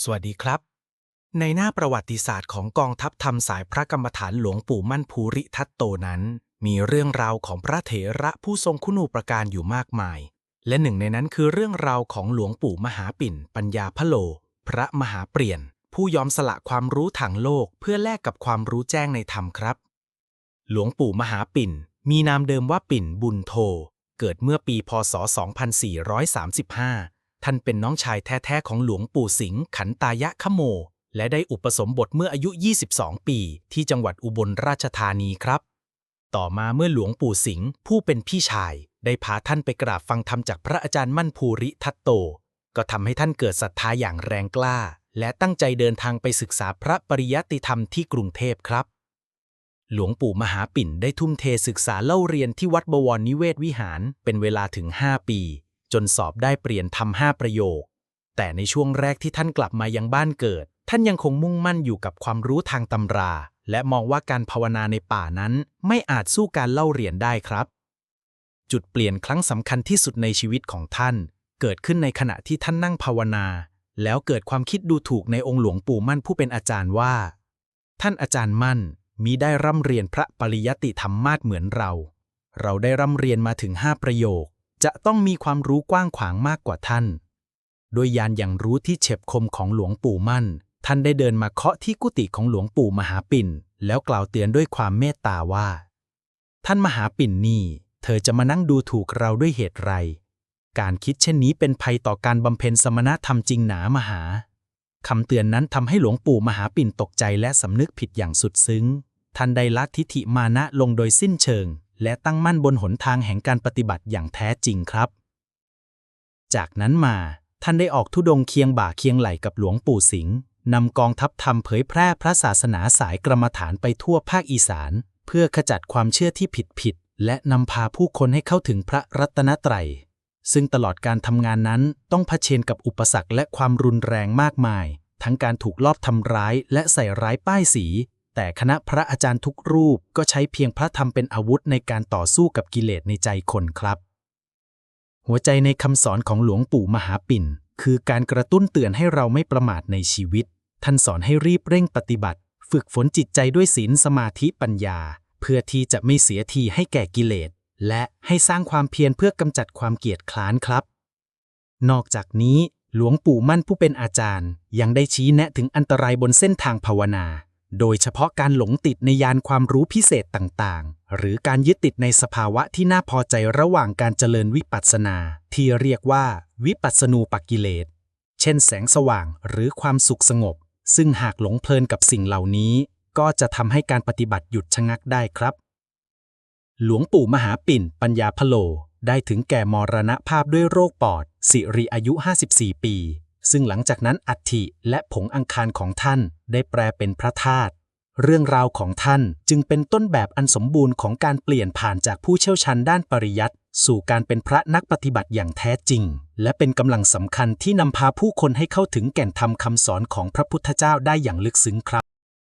สวัสดีครับ ในหน้าประวัติศาสตร์ของกองทัพธรรมสายพระกรรมฐานหลวงปู่มั่นภูริทัตโตนั้น มีเรื่องราวของพระเถระผู้ทรงคุณูปการอยู่มากมาย และหนึ่งในนั้นคือเรื่องราวของหลวงปู่มหาปิ่น ปัญญาพโล พระมหาเปลี่ยน ผู้ยอมสละความรู้ทางโลกเพื่อแลกกับความรู้แจ้งในธรรมครับ หลวงปู่มหาปิ่น มีนามเดิมว่าปิ่นบุญโท เกิดเมื่อปีพศ 2435 ท่านเป็นน้องชายแท้ๆของหลวงปู่สิงห์ขันตายะขโม และได้อุปสมบทเมื่ออายุ 22 ปี ที่จังหวัดอุบลราชธานีครับ ต่อมาเมื่อหลวงปู่สิงห์ผู้เป็นพี่ชาย ได้พาท่านไปกราบฟังธรรมจากพระอาจารย์มั่นภูริทัตโต ก็ทำให้ท่านเกิดศรัทธาอย่างแรงกล้า และตั้งใจเดินทางไปศึกษาพระปริยัติธรรมที่กรุงเทพครับ หลวงปู่มหาปิ่นได้ทุ่มเทศึกษาเล่าเรียนที่วัดบวรนิเวศวิหารเป็นเวลาถึง 5 ปี จนสอบได้เปลี่ยนทำห้าประโยค แต่ในช่วงแรกที่ท่านกลับมายังบ้านเกิด ท่านยังคงมุ่งมั่นอยู่กับความรู้ทางตำรา และมองว่าการภาวนาในป่านั้นไม่อาจสู้การเล่าเรียนได้ครับ จุดเปลี่ยนครั้งสำคัญที่สุดในชีวิตของท่าน เกิดขึ้นในขณะที่ท่านนั่งภาวนา แล้วเกิดความคิดดูถูกในองค์หลวงปู่มั่นผู้เป็นอาจารย์ว่า ท่านอาจารย์มั่นมีได้ร่ำเรียนพระปริยติธรรมมาศเหมือนเรา เราได้ร่ำเรียนมาถึงห้าประโยค จะต้องมีความรู้กว้างขวางมากกว่าท่าน โดยยานอย่างรู้ที่เฉียบคมของหลวงปู่มั่น ท่านได้เดินมาเคาะที่กุฏิของหลวงปู่มหาปิ่น แล้วกล่าวเตือนด้วยความเมตตาว่า ท่านมหาปิ่นนี่ เธอจะมานั่งดูถูกเราด้วยเหตุไร การคิดเช่นนี้เป็นภัยต่อการบำเพ็ญสมณธรรมจริงหนามหาคำเตือนนั้นทำให้หลวงปู่มหาปิ่นตกใจและสำนึกผิดอย่างสุดซึ้ง ท่านได้ละทิฐิมานะลงโดยสิ้นเชิง และตั้งมั่นบนหนทางแห่งการปฏิบัติอย่างแท้จริงครับ จากนั้นมาท่านได้ออกทุดงเคียงบ่าเคียงไหลกับหลวงปู่สิงห์นำกองทัพธรรมเผยแพร่พระศาสนาสายกรรมฐานไปทั่วภาคอีสาน เพื่อขจัดความเชื่อที่ผิดผิด และนำพาผู้คนให้เข้าถึงพระรัตนตรัย ซึ่งตลอดการทำงานนั้นต้องเผชิญกับอุปสรรคและความรุนแรงมากมาย ทั้งการถูกลอบทำร้ายและใส่ร้ายป้ายสี แต่คณะพระอาจารย์ทุกรูปก็ใช้เพียงพระธรรมเป็นอาวุธในการต่อสู้กับกิเลสในใจคนครับ หัวใจในคำสอนของหลวงปู่มหาปิ่น คือการกระตุ้นเตือนให้เราไม่ประมาทในชีวิต ท่านสอนให้รีบเร่งปฏิบัติ ฝึกฝนจิตใจด้วยศีลสมาธิปัญญา เพื่อที่จะไม่เสียทีให้แก่กิเลส และให้สร้างความเพียรเพื่อกำจัดความเกียจคร้านครับ นอกจากนี้หลวงปู่มั่นผู้เป็นอาจารย์ ยังได้ชี้แนะถึงอันตรายบนเส้นทางภาวนา โดยเฉพาะการหลงติดในยานความรู้พิเศษต่างๆ หรือการยึดติดในสภาวะที่น่าพอใจระหว่างการเจริญวิปัสสนา ที่เรียกว่า วิปัสสนูปกิเลส เช่นแสงสว่างหรือความสุขสงบ ซึ่งหากหลงเพลินกับสิ่งเหล่านี้ ก็จะทำให้การปฏิบัติหยุดชะงักได้ครับ หลวงปู่มหาปิ่น ปัญญาพโล ได้ถึงแก่มรณภาพด้วยโรคปอด สิริอายุ 54 ปี ซึ่งหลังจากนั้นอัฐิและผงอังคารของท่านได้แปลเป็นพระธาตุเรื่องราวของท่านจึงเป็นต้นแบบอันสมบูรณ์ของการเปลี่ยนผ่านจากผู้เชี่ยวชาญด้านปริยัติสู่การเป็นพระนักปฏิบัติอย่างแท้จริง และเป็นกำลังสำคัญที่นำพาผู้คนให้เข้าถึงแก่นธรรมคำสอนของพระพุทธเจ้าได้อย่างลึกซึ้งครับ